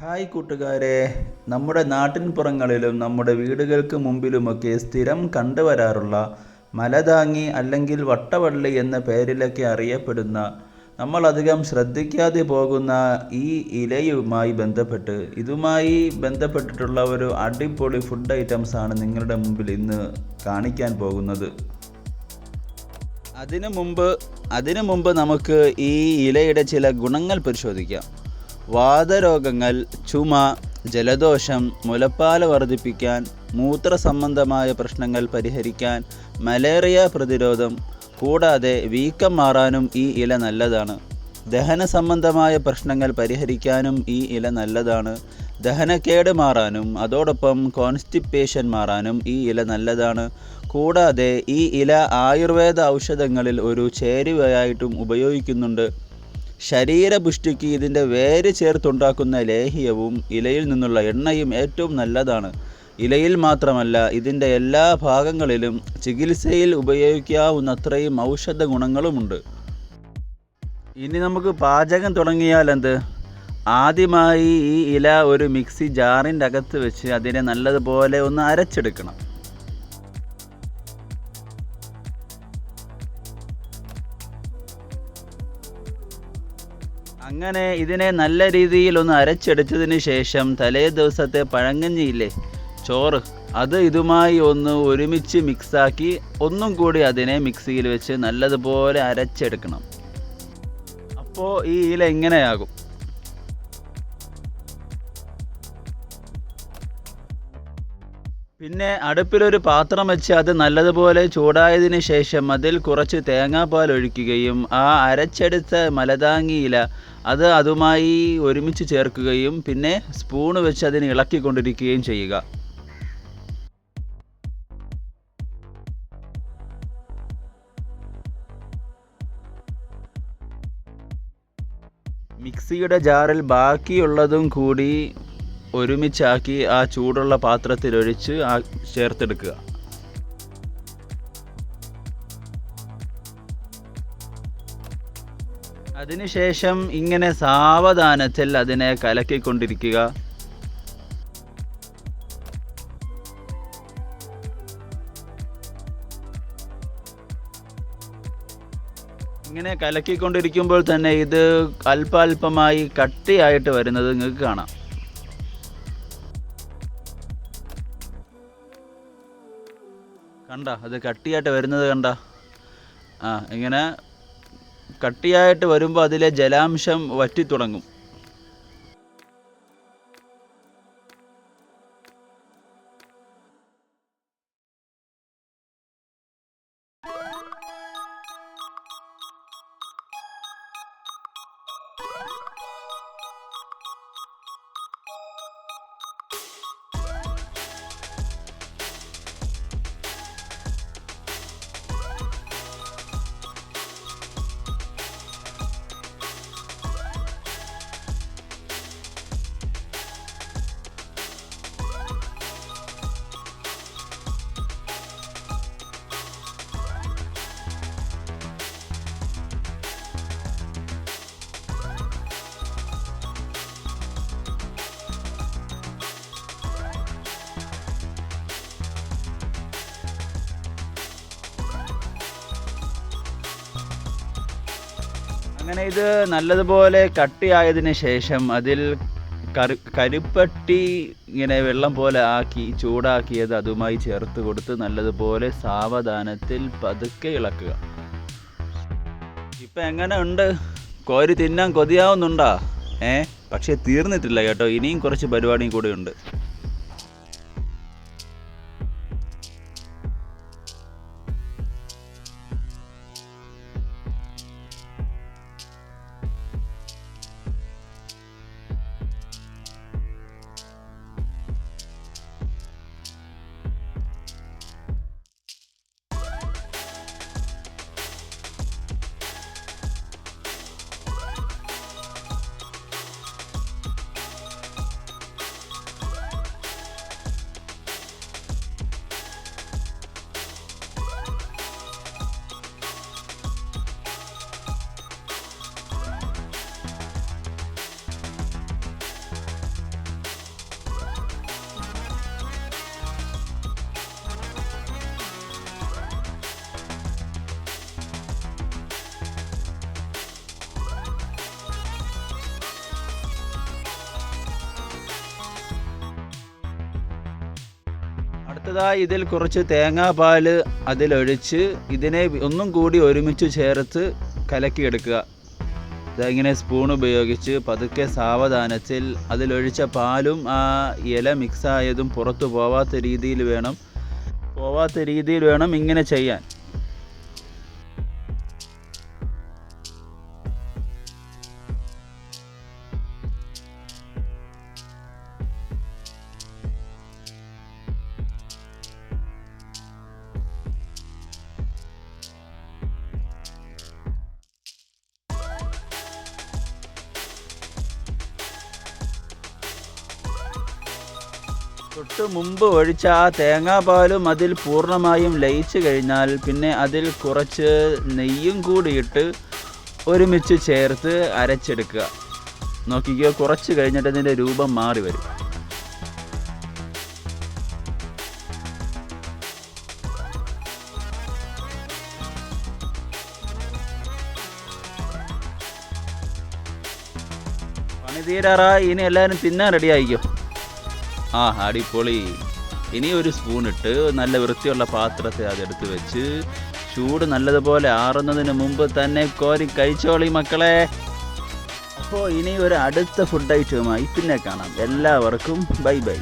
Hi കൂട്ടുകാരെ. നമ്മുടെ നാട്ടിൻപുറങ്ങളിലും നമ്മുടെ വീടുകൾക്ക് മുമ്പിലുമൊക്കെ സ്ഥിരം കണ്ടുവരാറുള്ള മലതാങ്ങി അല്ലെങ്കിൽ വട്ടവള്ളി എന്ന പേരിലൊക്കെ അറിയപ്പെടുന്ന നമ്മളധികം ശ്രദ്ധിക്കാതെ പോകുന്ന ഈ ഇലയുമായി ബന്ധപ്പെട്ട് ഇതുമായി ബന്ധപ്പെട്ടിട്ടുള്ള ഒരു അടിപൊളി ഫുഡ് ഐറ്റംസ് ആണ് നിങ്ങളുടെ മുമ്പിൽ ഇന്ന് കാണിക്കാൻ പോകുന്നത്. അതിനു മുമ്പ് അതിനു മുമ്പ് നമുക്ക് ഈ ഇലയുടെ ചില ഗുണങ്ങൾ പരിശോധിക്കാം. വാതരോഗങ്ങൾ ചുമ ജലദോഷം മുലപ്പാൽ വർദ്ധിപ്പിക്കാൻ മൂത്ര സംബന്ധമായ പ്രശ്നങ്ങൾ പരിഹരിക്കാൻ മലേറിയ പ്രതിരോധം കൂടാതെ വീക്കം മാറാനും ഈ ഇല നല്ലതാണ്. ദഹന സംബന്ധമായ പ്രശ്നങ്ങൾ പരിഹരിക്കാനും ഈ ഇല നല്ലതാണ്. ദഹനക്കേട് മാറാനും അതോടൊപ്പം കോൺസ്റ്റിപ്പേഷൻ മാറാനും ഈ ഇല നല്ലതാണ്. കൂടാതെ ഈ ഇല ആയുർവേദ ഔഷധങ്ങളിൽ ഒരു ചേരുവയായിട്ടും ഉപയോഗിക്കുന്നുണ്ട്. ശരീരപുഷ്ടിക്ക് ഇതിന്റെ വേര് ചേർത്തുണ്ടാക്കുന്ന ലേഹ്യവും ഇലയിൽ നിന്നുള്ള എണ്ണയും ഏറ്റവും നല്ലതാണ്. ഇലയിൽ മാത്രമല്ല ഇതിന്റെ എല്ലാ ഭാഗങ്ങളിലും ചികിത്സയിൽ ഉപയോഗിക്കാവുന്നത്രയും ഔഷധ ഗുണങ്ങളുമുണ്ട്. ഇനി നമുക്ക് പാചകം തുടങ്ങിയാൽ എന്ത്? ആദ്യമായി ഈ ഇല ഒരു മിക്സി ജാറിന്റെ അകത്ത് വെച്ച് അതിനെ നല്ലതുപോലെ ഒന്ന് അരച്ചെടുക്കണം. അങ്ങനെ ഇതിനെ നല്ല രീതിയിൽ ഒന്ന് അരച്ചെടുത്തതിന് ശേഷം തലേ ദിവസത്തെ പഴങ്കഞ്ഞിയില്ലേ? ചോറ്. അത് ഇതുമായി ഒന്ന് ഒരുമിച്ച് മിക്സാക്കി ഒന്നും കൂടി അതിനെ മിക്സിയിൽ വെച്ച് നല്ലതുപോലെ അരച്ചെടുക്കണം. അപ്പോൾ ഈ ഇല ഇങ്ങനെയാകും. പിന്നെ അടുപ്പിലൊരു പാത്രം വെച്ച് അത് നല്ലതുപോലെ ചൂടായതിന് ശേഷം അതിൽ കുറച്ച് തേങ്ങാപ്പാൽ ഒഴിക്കുകയും ആ അരച്ചെടുത്ത മലതാങ്ങിയില അത് അതുമായി ഒരുമിച്ച് ചേർക്കുകയും പിന്നെ സ്പൂണ് വെച്ച് അതിന് ഇളക്കിക്കൊണ്ടിരിക്കുകയും ചെയ്യുക. മിക്സിയുടെ ജാറിൽ ബാക്കിയുള്ളതും കൂടി ഒരുമിച്ചാക്കി ആ ചൂടുള്ള പാത്രത്തിൽ ഒഴിച്ച് ആ ചേർത്തെടുക്കുക. അതിനുശേഷം ഇങ്ങനെ സാവധാനത്തിൽ അതിനെ കലക്കിക്കൊണ്ടിരിക്കുക. ഇങ്ങനെ കലക്കിക്കൊണ്ടിരിക്കുമ്പോൾ തന്നെ ഇത് അല്പാൽപമായി കട്ടിയായിട്ട് വരുന്നത് നിങ്ങൾക്ക് കാണാം. കണ്ട അത് കട്ടിയായിട്ട് വരുന്നത് കണ്ട. ആ ഇങ്ങനെ കട്ടിയായിട്ട് വരുമ്പോൾ അതിലെ ജലാംശം വറ്റി വറ്റിത്തുടങ്ങും. അങ്ങനെ ഇത് നല്ലതുപോലെ കട്ടിയായതിനു ശേഷം അതിൽ കറി കരിപ്പട്ടി ഇങ്ങനെ വെള്ളം പോലെ ആക്കി ചൂടാക്കിയത് അതുമായി ചേർത്ത് കൊടുത്ത് നല്ലതുപോലെ സാവധാനത്തിൽ പതുക്കെ ഇളക്കുക. ഇപ്പം എങ്ങനെ ഉണ്ട്? കോരി തിന്നാൻ കൊതിയാവുന്നുണ്ടോ? ഏ? പക്ഷേ തീർന്നിട്ടില്ല കേട്ടോ. ഇനിയും കുറച്ച് പരിപാടിയും കൂടെ ഉണ്ട്. അടുത്തതായി ഇതിൽ കുറച്ച് തേങ്ങാപ്പാൽ അതിലൊഴിച്ച് ഇതിനെ ഒന്നും കൂടി ഒരുമിച്ച് ചേർത്ത് കലക്കിയെടുക്കുക. ഇതെങ്ങനെ സ്പൂൺ ഉപയോഗിച്ച് പതുക്കെ സാവധാനത്തിൽ അതിലൊഴിച്ച പാലും ആ ഇല മിക്സായതും പുറത്തു പോവാത്ത രീതിയിൽ വേണം. പോവാത്ത രീതിയിൽ വേണം ഇങ്ങനെ ചെയ്യാൻ. തൊട്ട് മുമ്പ് ഒഴിച്ച ആ തേങ്ങാപ്പാലും അതിൽ പൂർണമായും ലയിച്ചു കഴിഞ്ഞാൽ പിന്നെ അതിൽ കുറച്ച് നെയ്യും കൂടിയിട്ട് ഒരുമിച്ച് ചേർത്ത് അരച്ചെടുക്കുക. നോക്കിക്കോ കുറച്ച് കഴിഞ്ഞിട്ട് അതിന്റെ രൂപം മാറി വരും. പണി തീരാറായി ഇനി എല്ലാവരും തിന്നാൻ റെഡി ആയിക്കോ. ആ അടിപൊളി. ഇനി ഒരു സ്പൂൺ ഇട്ട് നല്ല വൃത്തിയുള്ള പാത്രത്തെ അതെടുത്ത് വെച്ച് ചൂട് നല്ലതുപോലെ ആറുന്നതിന് മുമ്പ് തന്നെ കോരി കഴിച്ചോളി മക്കളെ. അപ്പോൾ ഇനി ഒരു അടുത്ത ഫുഡ് ഐറ്റവുമായി പിന്നെ കാണാം. എല്ലാവർക്കും ബൈ ബൈ.